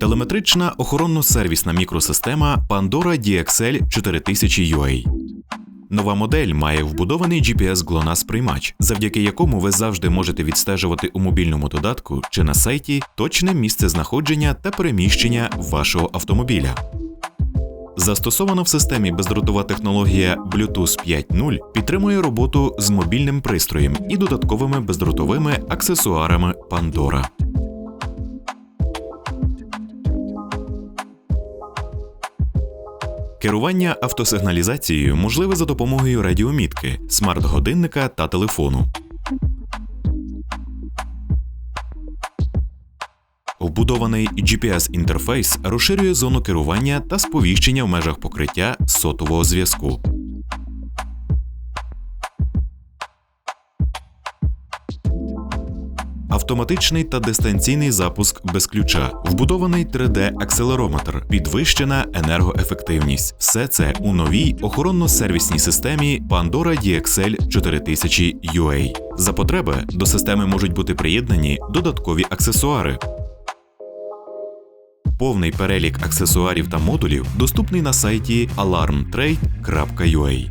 Телеметрична охоронно-сервісна мікросистема Pandora DXL 4000 UA. Нова модель має вбудований GPS GLONASS приймач, завдяки якому ви завжди можете відстежувати у мобільному додатку чи на сайті точне місце знаходження та переміщення вашого автомобіля. Застосована в системі бездротова технологія Bluetooth 5.0 підтримує роботу з мобільним пристроєм і додатковими бездротовими аксесуарами Pandora. Керування автосигналізацією можливе за допомогою радіомітки, смарт-годинника та телефону. Вбудований GPS-інтерфейс розширює зону керування та сповіщення в межах покриття сотового зв'язку. Автоматичний та дистанційний запуск без ключа, вбудований 3D-акселерометр, підвищена енергоефективність. Все це у новій охоронно-сервісній системі Pandora DXL 4000 UA. За потреби до системи можуть бути приєднані додаткові аксесуари. Повний перелік аксесуарів та модулів доступний на сайті alarmtrade.ua.